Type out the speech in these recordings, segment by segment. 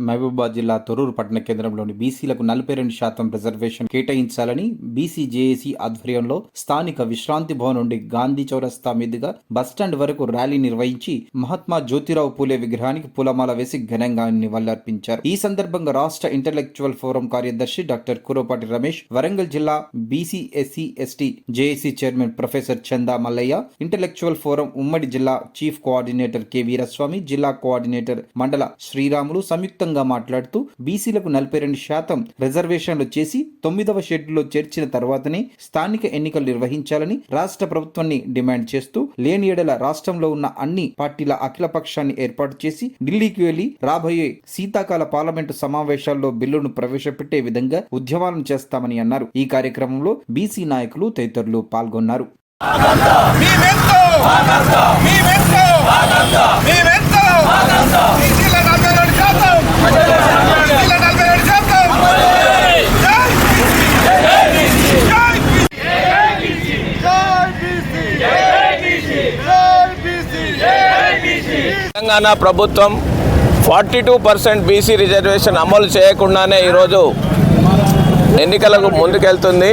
మహబూబాబాద్ జిల్లా తొరూరు పట్టణ కేంద్రంలోని బీసీలకు నలభై రెండు శాతం రిజర్వేషన్ కేటాయించాలని బీసీ జేఏసీ ఆధ్వర్యంలో స్థానిక విశ్రాంతి భవన్ నుండి గాంధీ చౌరస్తా మీదుగా బస్టాండ్ వరకు ర్యాలీ నిర్వహించి మహాత్మా జ్యోతిరావు పూలే విగ్రహానికి పూలమాల వేసి ఘనంగా నివాళులర్పించారు ఈ సందర్భంగా రాష్ట్ర ఇంటలెక్చువల్ ఫోరం కార్యదర్శి డాక్టర్ కురోపాటి రమేష్ వరంగల్ జిల్లా BC SC ST JAC chairman professor Chanda Mallaiah intellectual forum ఉమ్మడి జిల్లా చీఫ్ కోఆర్డినేటర్ కె వీరస్వామి జిల్లా కోఆర్డినేటర్ మండల శ్రీరాములు సంయుక్తంగా మాట్లాడుతూ బీసీలకు నలభై రెండు శాతం రిజర్వేషన్లు చేసి తొమ్మిదవ షెడ్యూల్లో చేర్చిన తర్వాతనే స్థానిక ఎన్నికలు నిర్వహించాలని రాష్ట్ర ప్రభుత్వాన్ని డిమాండ్ చేస్తూ లేని ఎడల రాష్ట్రంలో ఉన్న అన్ని పార్టీల అఖిల పక్షాన్ని ఏర్పాటు చేసి ఢిల్లీకి వెళ్ళి రాబోయే శీతాకాల పార్లమెంటు సమావేశాల్లో బిల్లును ప్రవేశపెట్టే విధంగా ఉద్యమాలను చేస్తామని అన్నారు. ఈ కార్యక్రమంలో బీసీ నాయకులు తదితరులు పాల్గొన్నారు. మేమెంతో మేమెంతో మేమెంతో బీసీల నలభై రెండు శాతం బీసీల నలభై రెండు శాతం జై బీసీ! జై బీసీ! జై బీసీ! జై బీసీ! జై బీసీ! జై బీసీ! తెలంగాణ ప్రభుత్వం forty two percent BC reservation అమలు చేయకుండానే ఈరోజు ఎన్నికలకు ముందుకెళ్తుంది.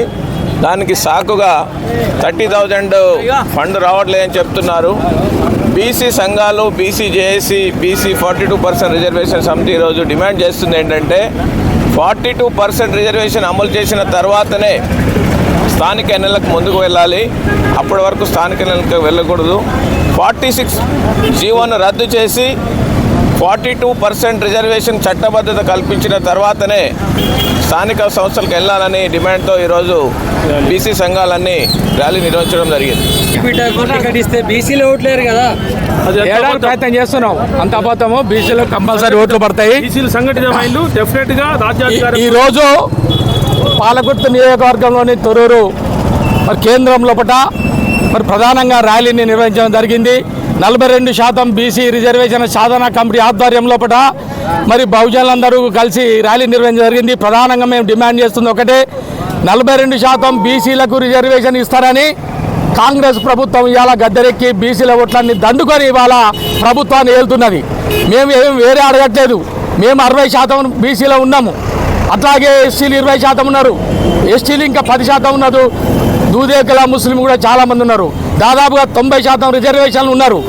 దానికి సాకుగా థర్టీ థౌజండ్ ఫండ్ రావట్లేదని చెప్తున్నారు. బీసీ సంఘాలు BC JAC BC forty two percent reservation సమితి ఈరోజు డిమాండ్ చేస్తుంది ఏంటంటే ఫార్టీ టూ పర్సెంట్ రిజర్వేషన్ అమలు చేసిన తర్వాతనే స్థానిక ఎన్నికలకు ముందుకు వెళ్ళాలి. అప్పటి వరకు స్థానిక ఎన్నికలకు వెళ్ళకూడదు. ఫార్టీ సిక్స్ జీవోను రద్దు చేసి ఫార్టీ టూ పర్సెంట్ రిజర్వేషన్ చట్టబద్ధత కల్పించిన తర్వాతనే స్థానిక సంస్థలకు వెళ్ళాలని డిమాండ్తో ఈరోజు బీసీ సంఘాలన్నీ ర్యాలీ నిర్వహించడం జరిగింది. ఇస్తే బీసీలో ఓట్లేరు కదా. ఏడాది ప్రయత్నం చేస్తున్నాం అంత అబద్ధము? బీసీలో కంపల్సరీ ఓట్లు పడతాయి. ఈ రోజు పాలకుర్తి నియోజకవర్గంలోని తొరూరు మరి కేంద్రం లోపల మరి ప్రధానంగా ర్యాలీని నిర్వహించడం జరిగింది. నలభై రెండు శాతం బీసీ రిజర్వేషన్ సాధన కమిటీ ఆధ్వర్యం లోపల మరి బహుజనులందరూ కలిసి ర్యాలీ నిర్వహించడం జరిగింది. ప్రధానంగా మేము డిమాండ్ చేస్తుంది ఒకటే నలభై రెండు శాతం బీసీలకు రిజర్వేషన్ ఇస్తారని కాంగ్రెస్ ప్రభుత్వం ఇవాళ గద్దెరెక్కి బీసీల ఓట్లన్నీ దండుకొని ఇవాళ ప్రభుత్వాన్ని ఏలుతున్నది. మేము ఏం వేరే అడగట్లేదు. మేము అరవై శాతం బీసీలో ఉన్నాము. అట్లాగే ఎస్సీలు ఇరవై శాతం ఉన్నారు. ఎస్టీలు ఇంకా పది శాతం ఉన్నారు. దూదేకల ముస్లిం కూడా చాలా మంది ఉన్నారు. దాదాపుగా తొంభై శాతం రిజర్వేషన్లు ఉన్నారు.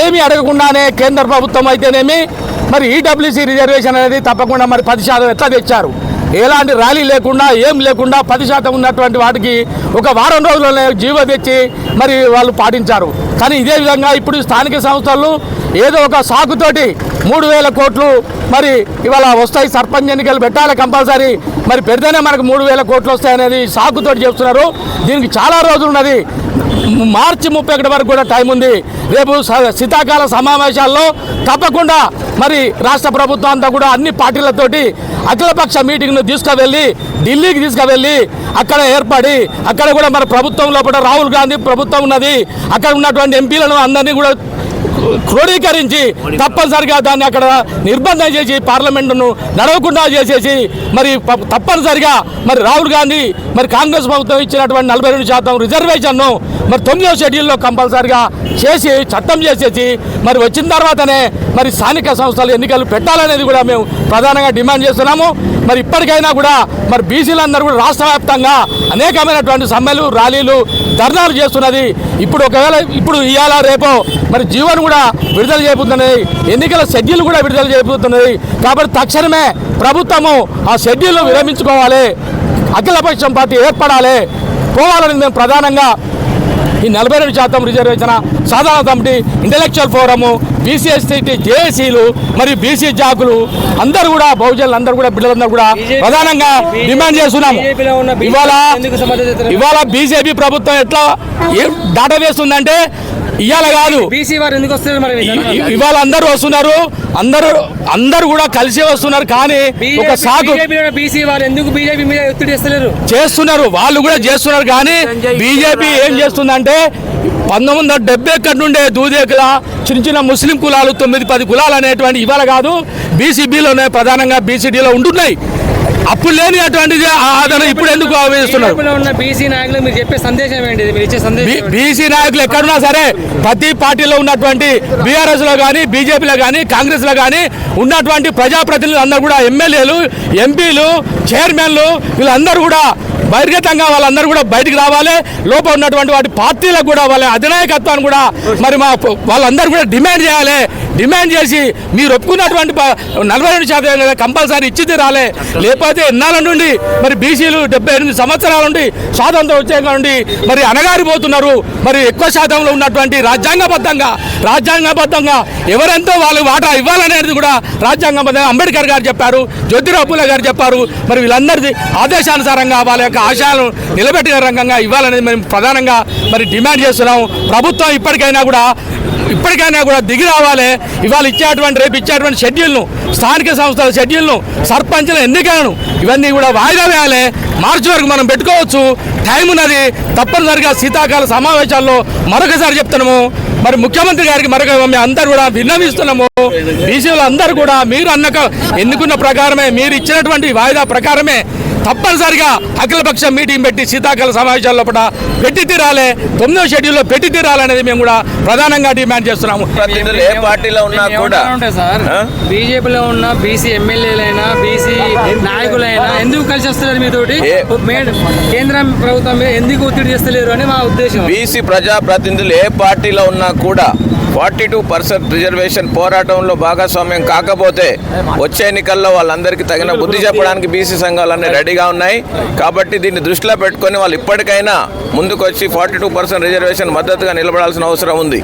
ఏమీ అడగకుండానే కేంద్ర ప్రభుత్వం అయితేనేమి మరి ఈడబ్ల్యూసీ రిజర్వేషన్ అనేది తప్పకుండా మరి పది శాతం ఎట్లా తెచ్చారు? ఎలాంటి ర్యాలీ లేకుండా ఏం లేకుండా పది శాతం ఉన్నటువంటి వాటికి ఒక వారం రోజుల్లోనే జీవో తెచ్చి మరి వాళ్ళు పాటించారు. కానీ ఇదే విధంగా ఇప్పుడు స్థానిక సంస్థలు ఏదో ఒక సాకుతోటి మూడు వేల కోట్లు మరి ఇవాళ వస్తాయి. సర్పంచ్ ఎన్నికలు పెట్టాలి కంపల్సరీ. మరి పెడితేనే మనకు మూడు వేల కోట్లు వస్తాయనేది సాకుతోటి చెప్తున్నారు దీనికి చాలా రోజులు ఉన్నది. మార్చి ముప్పై ఒకటి వరకు కూడా టైం ఉంది. రేపు శీతాకాల సమావేశాల్లో తప్పకుండా మరి రాష్ట్ర ప్రభుత్వం అంతా కూడా అన్ని పార్టీలతోటి అఖిలపక్ష మీటింగ్ను తీసుకువెళ్ళి ఢిల్లీకి తీసుకువెళ్ళి అక్కడ ఏర్పడి అక్కడ కూడా మన ప్రభుత్వం లోపల రాహుల్ గాంధీ ప్రభుత్వం ఉన్నది. అక్కడ ఉన్నటువంటి ఎంపీలను అందరినీ కూడా క్రోడీకరించి తప్పనిసరిగా దాన్ని అక్కడ నిర్బంధం చేసి పార్లమెంటును నడవకుండా చేసేసి మరి ప- తప్పనిసరిగా మరి రాహుల్ గాంధీ మరి కాంగ్రెస్ ప్రభుత్వం ఇచ్చినటువంటి నలభై రెండు శాతం రిజర్వేషన్ను మరి తొమ్మిదో షెడ్యూల్లో కంపల్సరిగా చేసి చట్టం చేసేసి మరి వచ్చిన తర్వాతనే మరి స్థానిక సంస్థలు ఎన్నికలు పెట్టాలనేది కూడా మేము ప్రధానంగా డిమాండ్ చేస్తున్నాము. మరి ఇప్పటికైనా కూడా మరి బీసీలందరూ కూడా రాష్ట్ర వ్యాప్తంగా అనేకమైనటువంటి సమ్మెలు ర్యాలీలు ధర్నాలు చేస్తున్నది. ఇప్పుడు ఒకవేళ ఇప్పుడు ఇవాళ రేపో మరి జీవన్ కూడా విడుదల చేయబోతున్నది. ఎన్నికల షెడ్యూల్ కూడా విడుదల చేయబోతున్నది. కాబట్టి తక్షణమే ప్రభుత్వము ఆ షెడ్యూల్ విరమించుకోవాలి. అఖిలపక్షం పార్టీ ఏర్పడాలి. పోవాలని మేము ప్రధానంగా ఈ నలభై రెండు శాతం రిజర్వేషన్ సాధారణ committee intellectual forum BC ST జేఏసీలు మరియు బీసీ జాకులు అందరూ కూడా బహుజనులు అందరూ కూడా బిడ్డలందరూ కూడా ప్రధానంగా డిమాండ్ చేస్తున్నాము. ఇవాళ ఇవాళ బీజేపీ ప్రభుత్వం ఎట్లా ఏ దాట వేస్తుందంటే ఇవాళ కాదు. బీసీ వారు ఎందుకు వస్తున్నారు మరి? ఇవాళ అందరూ వస్తున్నారు. అందరూ అందరూ కూడా కలిసి వస్తున్నారు కానీ ఒక సాగు బీసీ వారు ఎందుకు బీజేపీ మీద ఒత్తిడి చేస్తలేరు? చేస్తున్నారు. వాళ్ళు కూడా చేస్తున్నారు కానీ బీజేపీ ఏం చేస్తుందంటే పంతొమ్మిది వందల డెబ్బై ఒకటి నుండే దూదేకుల చిన్న చిన్న ముస్లిం కులాలు తొమ్మిది పది కులాలు అనేటువంటి ఇవాళ కాదు బీసీబీలోనే ప్రధానంగా బీసీడీలో ఉంటున్నాయి. అప్పుడు లేని అటువంటిది అతను ఇప్పుడు ఎందుకు ఉన్న బీసీ నాయకులు మీరు చెప్పే సందేశం ఏంటి మీరు ఇచ్చే సందేశం? బీసీ నాయకులు ఎక్కడున్నా సరే ప్రతి పార్టీలో ఉన్నటువంటి బీఆర్ఎస్లో కానీ బీజేపీలో కానీ కాంగ్రెస్లో కానీ ఉన్నటువంటి ప్రజాప్రతినిధులు అందరూ కూడా ఎమ్మెల్యేలు ఎంపీలు చైర్మన్లు వీళ్ళందరూ కూడా బహిర్గతంగా వాళ్ళందరూ కూడా బయటికి రావాలి. లోపల ఉన్నటువంటి వాటి పార్టీలకు కూడా వాళ్ళ అధినాయకత్వాన్ని కూడా మరి మా వాళ్ళందరూ కూడా డిమాండ్ చేయాలి. డిమాండ్ చేసి మీరు ఒప్పుకున్నటువంటి నలభై రెండు శాతం కంపల్సరీ ఇచ్చింది రాలే. లేకపోతే ఎన్నాళ్ళ నుండి మరి బీసీలు డెబ్బై ఎనిమిది సంవత్సరాల నుండి స్వాతంత్రం వచ్చే నుండి మరి అనగారిపోతున్నారు మరి ఎక్కువ శాతంలో ఉన్నటువంటి రాజ్యాంగబద్ధంగా రాజ్యాంగబద్ధంగా ఎవరెంతో వాళ్ళు వాటా ఇవ్వాలనేది కూడా రాజ్యాంగబద్ధంగా అంబేద్కర్ గారు చెప్పారు జ్యోతిరావు పూలే గారు చెప్పారు. మరి వీళ్ళందరిది ఆదేశానుసారంగా వాళ్ళ యొక్క ఆశయాలను నిలబెట్టిన రంగంగా ఇవ్వాలనేది మేము ప్రధానంగా మరి డిమాండ్ చేస్తున్నాం ప్రభుత్వం ఇప్పటికైనా కూడా ఇప్పటికైనా కూడా దిగి రావాలి. ఇవాళ ఇచ్చేటువంటి రేపు ఇచ్చేటువంటి షెడ్యూల్ను స్థానిక సంస్థల షెడ్యూల్ను సర్పంచుల ఎన్నికలను ఇవన్నీ కూడా వాయిదా వేయాలి. మార్చి వరకు మనం పెట్టుకోవచ్చు. టైం ఉన్నది. తప్పనిసరిగా శీతాకాల సమావేశాల్లో మరొకసారి చెప్తున్నాము. మరి ముఖ్యమంత్రి గారికి మరొక మేము అందరూ కూడా విన్నవిస్తున్నాము. బీసీలు అందరూ కూడా మీరు అన్నక ఎన్నుకున్న ప్రకారమే మీరు ఇచ్చినటువంటి వాయిదా ప్రకారమే తప్పనిసరిగా అఖిలపక్ష మీటింగ్ పెట్టి శీతాకాల సమావేశాల లోపల పెట్టి తీరాలి తొమ్మిదో షెడ్యూల్లో పెట్టి తీరాలనేది మేము కూడా ప్రధానంగా డిమాండ్ చేస్తున్నాము. ఏ పార్టీలో ఉన్నా కూడా? బీజేపీలో ఉన్న బీసీ ఎమ్మెల్యేలైనా బీసీ నాయకులైనా ఎందుకు కలిసి వస్తలేరు మీతోటి? కేంద్ర ప్రభుత్వం ఎందుకు ఒత్తిడి చేస్తలేరు అని మా ఉద్దేశం. బీసీ ప్రజాప్రతినిధులు ఏ పార్టీలో ఉన్నా కూడా ఫార్టీ టూ పర్సెంట్ రిజర్వేషన్ పోరాటంలో భాగస్వామ్యం కాకపోతే వచ్చే ఎన్నికల్లో వాళ్ళందరికీ తగిన బుద్ధి చెప్పడానికి బీసీ సంఘాలన్నీ రెడీగా ఉన్నాయి. కాబట్టి దీన్ని దృష్టిలో పెట్టుకొని వాళ్ళు ఇప్పటికైనా ముందుకొచ్చి ఫార్టీ టూ పర్సెంట్ రిజర్వేషన్ మద్దతుగా నిలబడాల్సిన అవసరం ఉంది.